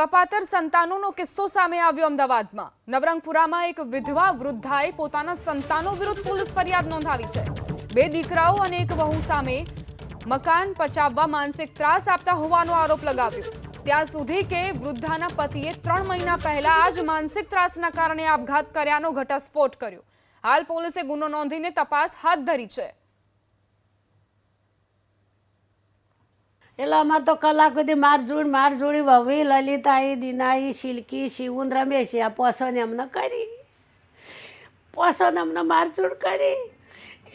કપાતર સંતાનોનો કિસ્સો સામે આવ્યો અમદાવાદમાં. નવરંગપુરામાં એક વિધવા વૃદ્ધાએ પોતાના સંતાનો વિરુદ્ધ પોલીસ ફરિયાદ નોંધાવી છે. બે દીકરાઓ અને એક વહુ સામે મકાન પચાવવા માનસિક ત્રાસ આપતા હોવાનો આરોપ લગાવ્યો. ત્યાં સુધી કે વૃદ્ધાના પતિએ ત્રણ મહિના પહેલા આ જ માનસિક ત્રાસના કારણે આપઘાત કર્યાનો ઘટસ્ફોટ કર્યો. હાલ પોલીસે ગુનો નોંધીને તપાસ હાથ ધરી છે. એટલે અમારે તો કલાક સુધી માર જોડ, માર જોડી વવી લલિતાઈ દિનાઈ શિલ્કી રમે રમેશ આ પોસોને અમને કરી. પોસોને અમને મારઝૂડ કરી.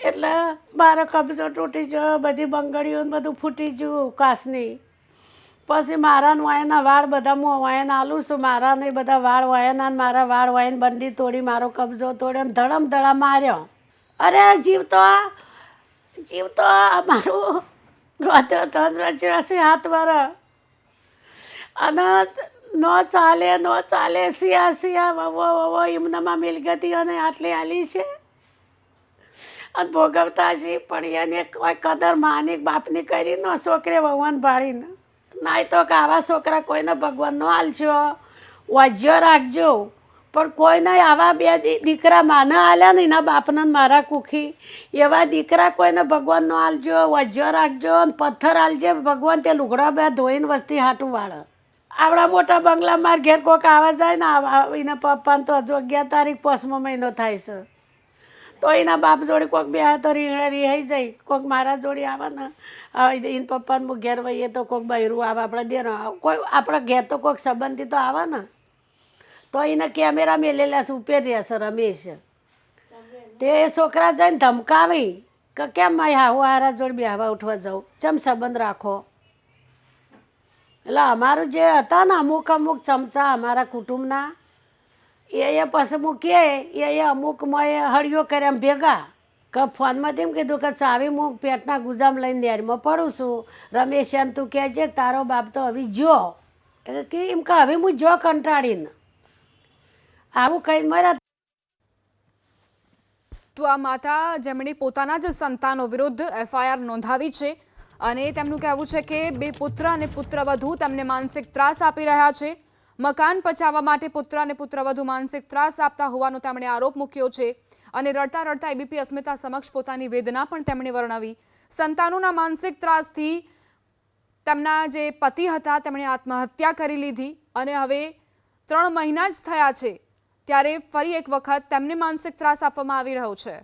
એટલે મારો કબજો તૂટી ગયો, બધી બંગડીઓ બધું ફૂટી ગયું કાસની પછી મારા વાયના વાળ બધા હું વાયન આલું છું. મારા ને બધા વાળ વાયના મારા વાળ વાયન બંડી તોડી, મારો કબજો તોડ્યો ધડમ ધડા માર્યો. અરે જીવતો જીવતો મારું તંત્ર ચોરાસી હાથવાળા મારા અને નો ચાલે નો ચાલે, સિયા સિયા વવો વવો એમનામાં મિલગતી અને આટલી આલી છે. અને ભોગવતા છે પણ એને કોઈ કદર માની, બાપની કરી નો છોકરે ભગવાન ભાળીને. નાય તો કે આવા છોકરા કોઈને ભગવાનનો હાલજો વાજ્યો રાખજો. પણ કોઈને આવા બે દીકરા માના આલ્યા ને એના બાપને મારા કુખી. એવા દીકરા કોઈને ભગવાનનો આલજો વજ્જો રાખજો અને પથ્થર આલજે, ભગવાન તે લુગડા બે ધોઈને વસ્તી હાટું વાળે. આવડા મોટા બંગલા માર ઘેર કોક આવા જાય ને એના પપ્પાને તો હજુ અગિયાર તારીખ પોસમો મહિનો થાય છે. તો એના બાપ જોડે કોઈક બે તો રીંગણા રિહાઈ જાય કોઈક મારા જોડે આવે ને એને પપ્પાને ઘેર વહીએ તો કોઈક બૈરું આવે, આપણે દેર કોઈ, આપણા ઘેર તો કોઈક સંબંધી તો આવે ને. તો એને કેમેરા મેલેલા છે ઉપર રહેશે રમેશ. તે એ છોકરા જઈને ધમકાવી કે કેમ મારી હાહુ હારા જોડે બેહવા ઉઠવા જાઉં. ચમ સંબંધ રાખો? એટલે અમારું જે હતા ને અમુક અમુક ચમચા અમારા કુટુંબના, એ એ પછી મૂકીએ એ એ અમુક મેં હળિયો કર્યા એમ ભેગા. કે ફોનમાં તેમ કીધું કે ચાવી હું પેટના ગુજામ લઈને નેરમાં પડું છું. રમેશ એમ તું કહેજે તારો બાપ તો હવે જો એટલે કે એમ કે હવે હું જો કંટાળીને. આવું કઈ મારા તો આ માતા જેમણે પોતાના જ સંતાનો વિરુદ્ધ એફઆઈઆર નોંધાવી છે અને તેમનું કહેવું છે કે બે પુત્ર અને પુત્રવધુ તેમને માનસિક ત્રાસ આપી રહ્યા છે. મકાન પચાવવા માટે પુત્ર અને પુત્રવધુ માનસિક ત્રાસ આપતા હોવાનો તેમણે આરોપ મૂક્યો છે અને રડતા રડતા એબીપી અસ્મિતા સમક્ષ પોતાની વેદના પણ તેમણે વર્ણવી. સંતાનોના માનસિક ત્રાસથી તેમના જે પતિ હતા, તેમણે આત્મહત્યા કરી લીધી અને હવે ત્રણ મહિના જ થયા છે ત્યારે ફરી એક વખત તેમને માનસિક ત્રાસ આપવામાં આવી રહ્યો છે.